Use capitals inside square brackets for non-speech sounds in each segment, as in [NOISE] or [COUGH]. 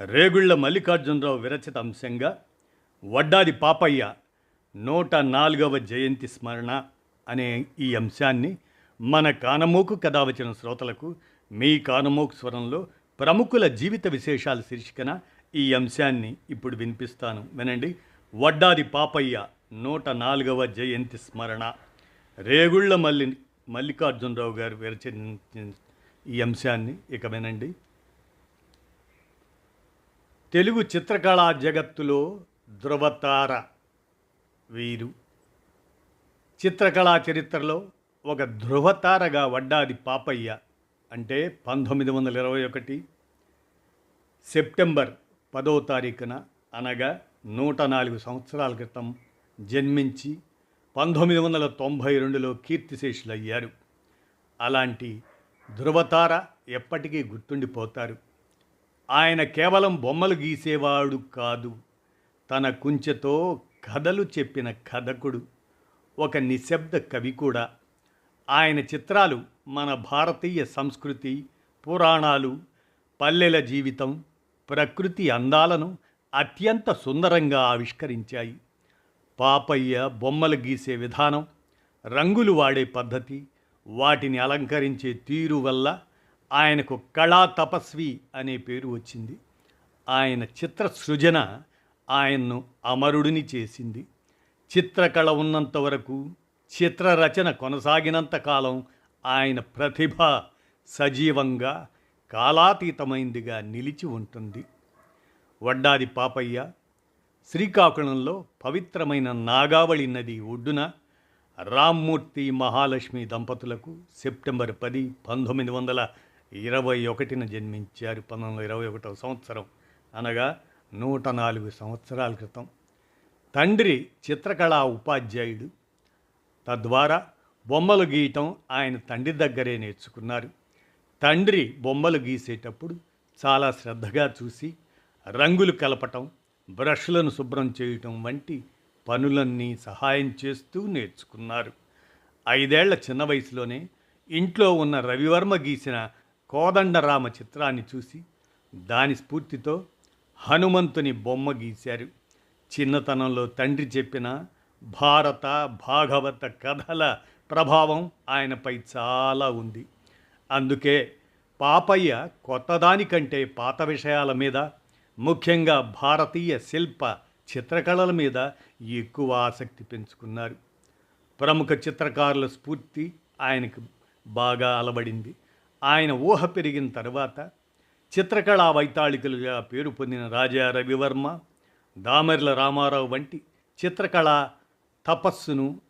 రేగుళ్ళ మల్లికార్జునరావు విరచిత అంశంగా వడ్డాది పాపయ్య నూట నాలుగవ జయంతి స్మరణ అనే ఈ అంశాన్ని మన కానమోకు కథ వచ్చిన శ్రోతలకు మీ కానమోకు స్వరంలో ప్రముఖుల జీవిత విశేషాల శీర్షికన ఈ అంశాన్ని ఇప్పుడు వినిపిస్తాను. వినండి. వడ్డాది పాపయ్య నూట నాలుగవ జయంతి స్మరణ. రేగుళ్ళ మల్లి మల్లికార్జునరావు గారు విరచించిన ఈ అంశాన్ని ఇక వినండి. తెలుగు చిత్రకళా జగత్తులో ధృవతార వీరు. చిత్రకళా చరిత్రలో ఒక ధృవతారగా వడ్డాది పాపయ్య అంటే పంతొమ్మిది వందల ఇరవై ఒకటి సెప్టెంబర్ పదో తారీఖున అనగా నూట నాలుగు సంవత్సరాల క్రితం జన్మించి పంతొమ్మిది వందల తొంభై రెండులో కీర్తిశేషులయ్యారు. అలాంటి ధృవతార ఎప్పటికీ గుర్తుండిపోతారు. ఆయన కేవలం బొమ్మలు గీసేవాడు కాదు. తన కుంచెతో కథలు చెప్పిన కథకుడు ఒక నిశ్శబ్ద కవి కూడా. ఆయన చిత్రాలు మన భారతీయ సంస్కృతి పురాణాలు పల్లెల జీవితం ప్రకృతి అందాలను అత్యంత సుందరంగా ఆవిష్కరించాయి. పాపయ్య బొమ్మలు గీసే విధానం రంగులు వాడే పద్ధతి వాటిని అలంకరించే తీరు వల్ల ఆయనకు కళా తపస్వి అనే పేరు వచ్చింది. ఆయన చిత్ర సృజన ఆయన్ను అమరుడిని చేసింది. చిత్రకళ ఉన్నంత వరకు చిత్రరచన కొనసాగినంత కాలం ఆయన ప్రతిభ సజీవంగా కాలాతీతమైందిగా నిలిచి ఉంటుంది. వడ్డాది పాపయ్య శ్రీకాకుళంలో పవిత్రమైన నాగావళి నది ఒడ్డున రామ్మూర్తి మహాలక్ష్మి దంపతులకు సెప్టెంబర్ పది పంతొమ్మిది వందల ఇరవై ఒకటిన జన్మించారు పంతొమ్మిది వందల ఇరవై ఒకటవ సంవత్సరం. అనగా నూట నాలుగు సంవత్సరాల క్రితం. తండ్రి చిత్రకళా ఉపాధ్యాయుడు. తద్వారా బొమ్మలు గీయటం ఆయన తండ్రి దగ్గరే నేర్చుకున్నారు. తండ్రి బొమ్మలు గీసేటప్పుడు చాలా శ్రద్ధగా చూసి రంగులు కలపటం బ్రష్లను శుభ్రం చేయటం వంటి పనులన్నీ సహాయం చేస్తూ నేర్చుకున్నారు. ఐదేళ్ళ చిన్న వయసులోనే ఇంట్లో ఉన్న రవివర్మ గీసిన కోదండరామ చిత్రాన్ని చూసి దాని స్ఫూర్తితో హనుమంతుని బొమ్మ గీశారు. చిన్నతనంలో తండ్రి చెప్పిన భారత భాగవత కథల ప్రభావం ఆయనపై చాలా ఉంది. అందుకే పాపయ్య కొత్తదానికంటే పాత విషయాల మీద ముఖ్యంగా భారతీయ శిల్ప చిత్రకళల మీద ఎక్కువ ఆసక్తి పెంచుకున్నారు. ప్రముఖ చిత్రకారుల స్ఫూర్తి ఆయనకు బాగా అలవడింది. ఆయన ఊహ పెరిగిన తర్వాత చిత్రకళా వైతాళికలుగా పేరు పొందిన రాజా రవివర్మ దామర్ల రామారావు వంటి చిత్రకళా తపస్సును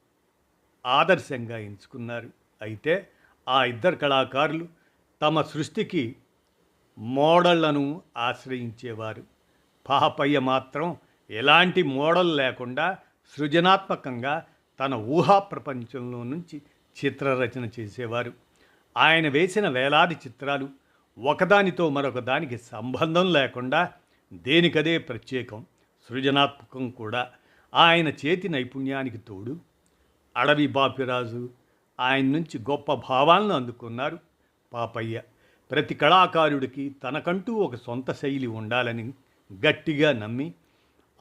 ఆదర్శంగా ఎంచుకున్నారు. అయితే ఆ ఇద్దరు కళాకారులు తమ సృష్టికి మోడళ్ళను ఆశ్రయించేవారు. పాపయ్య మాత్రం ఎలాంటి మోడల్ లేకుండా సృజనాత్మకంగా తన ఊహా ప్రపంచంలో నుంచి చిత్రరచన చేసేవారు. ఆయన వేసిన వేలాది చిత్రాలు ఒకదానితో మరొక దానికి సంబంధం లేకుండా దేనికదే ప్రత్యేకం సృజనాత్మకం కూడా. ఆయన చేతి నైపుణ్యానికి తోడు అడవి బాపిరాజు ఆయన నుంచి గొప్ప భావాలను అందుకున్నారు. పాపయ్య ప్రతి కళాకారుడికి తనకంటూ ఒక సొంత శైలి ఉండాలని గట్టిగా నమ్మి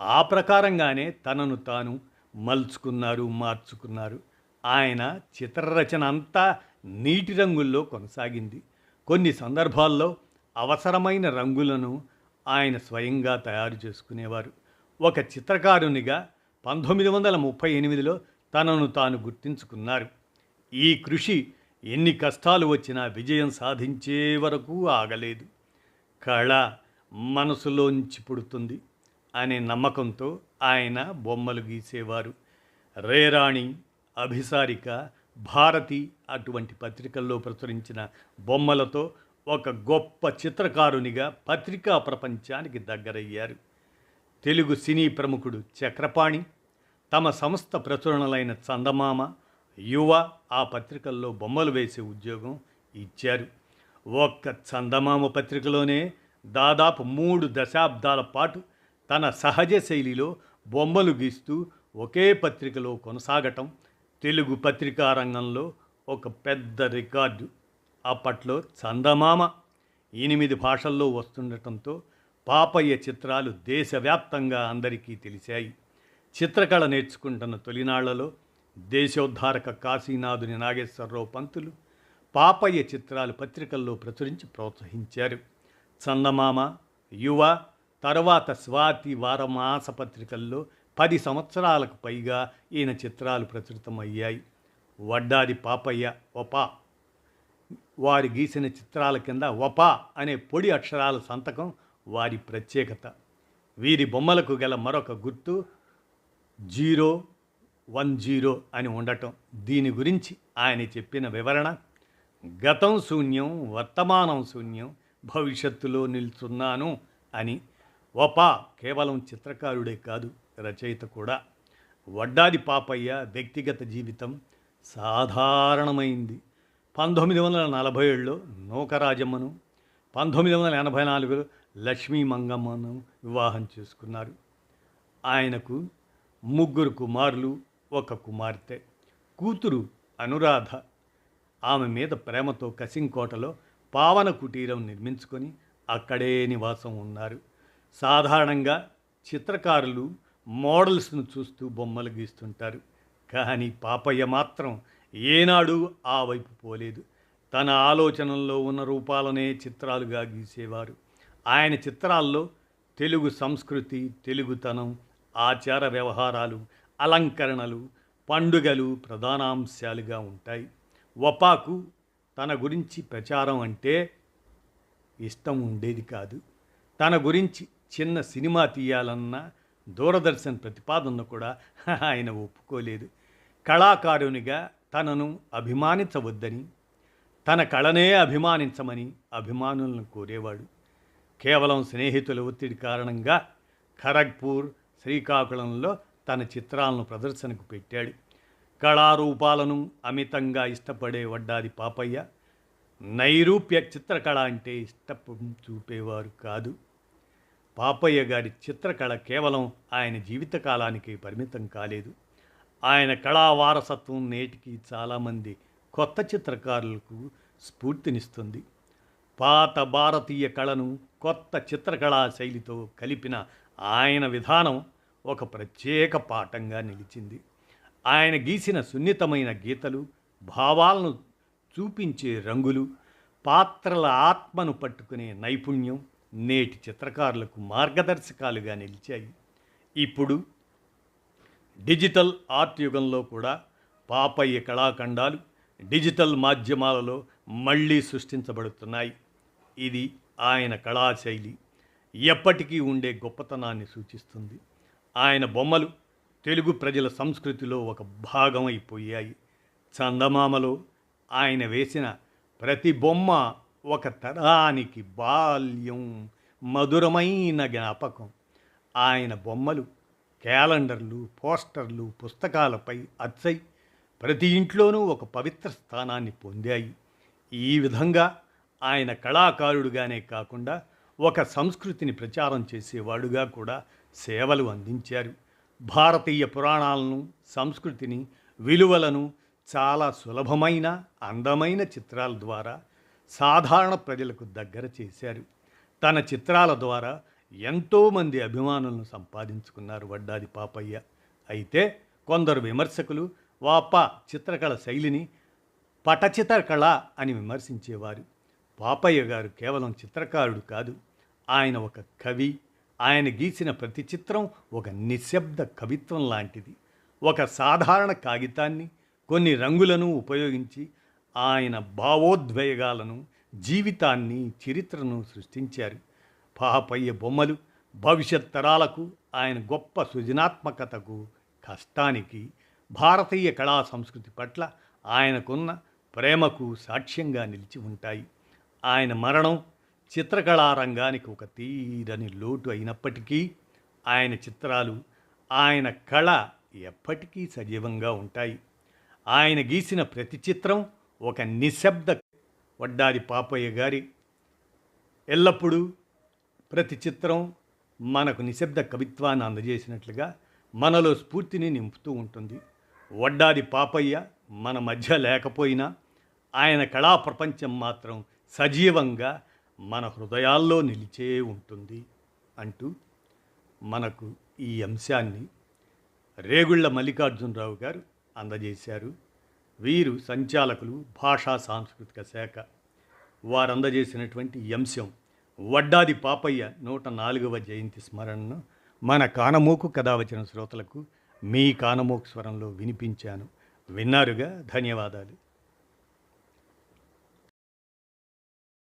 ఆ ప్రకారంగానే తనను తాను మలుచుకున్నారు మార్చుకున్నారు. ఆయన చిత్రరచన అంతా నీటి రంగుల్లో కొనసాగింది. కొన్ని సందర్భాల్లో అవసరమైన రంగులను ఆయన స్వయంగా తయారు చేసుకునేవారు. ఒక చిత్రకారునిగా పంతొమ్మిది వందల ముప్పై ఎనిమిదిలో తనను తాను గుర్తించుకున్నారు. ఈ కృషి ఎన్ని కష్టాలు వచ్చినా విజయం సాధించే వరకు ఆగలేదు. కళ మనసులోంచి పుడుతుంది అనే నమ్మకంతో ఆయన బొమ్మలు గీసేవారు. రేరాణి అభిసారిక భారతి అటువంటి పత్రికల్లో ప్రచురించిన బొమ్మలతో ఒక గొప్ప చిత్రకారునిగా పత్రికా ప్రపంచానికి దగ్గరయ్యారు. తెలుగు సినీ ప్రముఖుడు చక్రపాణి తమ సంస్థ ప్రచురణలైన చందమామ యువ ఆ పత్రికల్లో బొమ్మలు వేసే ఉద్యోగం ఇచ్చారు. ఒక్క చందమామ పత్రికలోనే దాదాపు మూడు దశాబ్దాల పాటు తన సహజ శైలిలో బొమ్మలు గీస్తూ ఒకే పత్రికలో కొనసాగటం తెలుగు పత్రికా రంగంలో ఒక పెద్ద రికార్డు. అప్పట్లో చందమామ ఎనిమిది భాషల్లో వస్తుండటంతో పాపయ్య చిత్రాలు దేశవ్యాప్తంగా అందరికీ తెలిసాయి చిత్రకళ నేర్చుకుంటున్న తొలినాళ్ళలో దేశోద్ధారక కాశీనాథుని నాగేశ్వరరావు పంతులు పాపయ్య చిత్రాలు పత్రికల్లో ప్రచురించి ప్రోత్సహించారు. చందమామ యువ తర్వాత స్వాతి వారమాస పత్రికల్లో పది సంవత్సరాలకు పైగా ఈయన చిత్రాలు ప్రచురితమయ్యాయి. వడ్డాది పాపయ్య ఒపా వారు గీసిన చిత్రాల కింద ఒపా అనే పొడి అక్షరాల సంతకం వారి ప్రత్యేకత. వీరి బొమ్మలకు గల మరొక గుర్తు జీరో వన్ జీరో అని ఉండటం. దీని గురించి ఆయన చెప్పిన వివరణ గతం శూన్యం వర్తమానం శూన్యం భవిష్యత్తులో నిల్చున్నాను అని. వపా కేవలం చిత్రకారుడే కాదు రచయిత కూడా. వడ్డాది పాపయ్య వ్యక్తిగత జీవితం సాధారణమైంది. పంతొమ్మిది వందల నలభై ఏడులో నూకరాజమ్మను పంతొమ్మిది వందల ఎనభై నాలుగులో లక్ష్మీ మంగమ్మను వివాహం చేసుకున్నారు. ఆయనకు ముగ్గురు కుమారులు ఒక కుమార్తె కూతురు అనురాధ. ఆమె మీద ప్రేమతో కసింకోటలో పావన కుటీరం నిర్మించుకొని అక్కడే నివాసం ఉన్నారు. సాధారణంగా చిత్రకారులు మోడల్స్ను చూస్తూ బొమ్మలు గీస్తుంటారు. కానీ పాపయ్య మాత్రం ఏనాడు ఆ వైపు పోలేదు. తన ఆలోచనల్లో ఉన్న రూపాలనే చిత్రాలుగా గీసేవారు. ఆయన చిత్రాల్లో తెలుగు సంస్కృతి తెలుగుతనం ఆచార వ్యవహారాలు అలంకరణలు పండుగలు ప్రధానాంశాలుగా ఉంటాయి. వపాకు తన గురించి ప్రచారం అంటే ఇష్టం ఉండేది కాదు. తన గురించి చిన్న సినిమా తీయాలన్నా దూరదర్శన్ ప్రతిపాదనను కూడా [LAUGHS] ఆయన ఒప్పుకోలేదు. కళాకారునిగా తనను అభిమానించవద్దని తన కళనే అభిమానించమని అభిమానులను కోరేవాడు. కేవలం స్నేహితుల ఒత్తిడి కారణంగా ఖరగ్పూర్ శ్రీకాకుళంలో తన చిత్రాలను ప్రదర్శనకు పెట్టాడు. కళారూపాలను అమితంగా ఇష్టపడే వడ్డాది పాపయ్య నైరూప్య చిత్రకళ అంటే ఇష్టం చూపేవారు కాదు. పాపయ్య గారి చిత్రకళ కేవలం ఆయన జీవితకాలానికి పరిమితం కాలేదు. ఆయన కళా వారసత్వం నేటికి చాలామంది కొత్త చిత్రకారులకు స్ఫూర్తినిస్తుంది. పాత భారతీయ కళను కొత్త చిత్రకళా శైలితో కలిపిన ఆయన విధానం ఒక ప్రత్యేక పాఠంగా నిలిచింది. ఆయన గీసిన సున్నితమైన గీతలు భావాలను చూపించే రంగులు పాత్రల ఆత్మను పట్టుకునే నైపుణ్యం నేటి చిత్రకారులకు మార్గదర్శకాలుగా నిలిచాయి. ఇప్పుడు డిజిటల్ ఆర్ట్ యుగంలో కూడా పాపయ్య కళాఖండాలు డిజిటల్ మాధ్యమాలలో మళ్ళీ సృష్టించబడుతున్నాయి. ఇది ఆయన కళాశైలి. ఎప్పటికీ ఉండే గొప్పతనాన్ని సూచిస్తుంది. ఆయన బొమ్మలు తెలుగు ప్రజల సంస్కృతిలో ఒక భాగం అయిపోయాయి చందమామలో ఆయన వేసిన ప్రతి బొమ్మ ఒక తరానికి బాల్యం మధురమైన జ్ఞాపకం. ఆయన బొమ్మలు క్యాలెండర్లు పోస్టర్లు పుస్తకాలపై అచ్చై ప్రతి ఇంట్లోనూ ఒక పవిత్ర స్థానాన్ని పొందాయి. ఈ విధంగా ఆయన కళాకారుడుగానే కాకుండా ఒక సంస్కృతిని ప్రచారం చేసేవాడుగా కూడా సేవలు అందించారు. భారతీయ పురాణాలను సంస్కృతిని విలువలను చాలా సులభమైన అందమైన చిత్రాల ద్వారా సాధారణ ప్రజలకు దగ్గర చేశారు. తన చిత్రాల ద్వారా ఎంతోమంది అభిమానులను సంపాదించుకున్నారు వడ్డాది పాపయ్య. అయితే కొందరు విమర్శకులు వాప చిత్రకళ శైలిని పటచిత్రకళ అని విమర్శించేవారు. పాపయ్య గారు కేవలం చిత్రకారుడు కాదు ఆయన ఒక కవి ఆయన గీసిన ప్రతి చిత్రం ఒక నిశ్శబ్ద కవిత్వం లాంటిది. ఒక సాధారణ కాగితాన్ని కొన్ని రంగులను ఉపయోగించి ఆయన భావోద్వేగాలను జీవితాన్ని చరిత్రను సృష్టించారు. పాపయ్య బొమ్మలు భవిష్యత్ తరాలకు ఆయన గొప్ప సృజనాత్మకతకు కష్టానికి భారతీయ కళా సంస్కృతి పట్ల ఆయనకున్న ప్రేమకు సాక్ష్యంగా నిలిచి ఉంటాయి. ఆయన మరణం చిత్రకళా రంగానికి ఒక తీరని లోటు అయినప్పటికీ ఆయన చిత్రాలు ఆయన కళ ఎప్పటికీ సజీవంగా ఉంటాయి. ఆయన గీసిన ప్రతి చిత్రం ఒక నిశ్శబ్ద వడ్డాది పాపయ్య గారి ఎల్లప్పుడూ ప్రతి చిత్రం మనకు నిశ్శబ్ద కవిత్వాన్ని అందజేసినట్లుగా మనలో స్ఫూర్తిని నింపుతూ ఉంటుంది. వడ్డాది పాపయ్య మన మధ్య లేకపోయినా ఆయన కళా ప్రపంచం మాత్రం సజీవంగా మన హృదయాల్లో నిలిచే ఉంటుంది అంటూ మనకు ఈ అంశాన్ని రేగుళ్ళ మల్లికార్జునరావు గారు అందజేశారు. వీరు సంచాలకులు భాషా సాంస్కృతిక శాఖ. వారు అందజేసినటువంటి అంశం వడ్డాది పాపయ్య నూట నాలుగవ జయంతి స్మరణను మన కానమోకు కథ వచ్చిన శ్రోతలకు మీ కానమోకు స్వరంలో వినిపించాను. విన్నారుగా? ధన్యవాదాలు.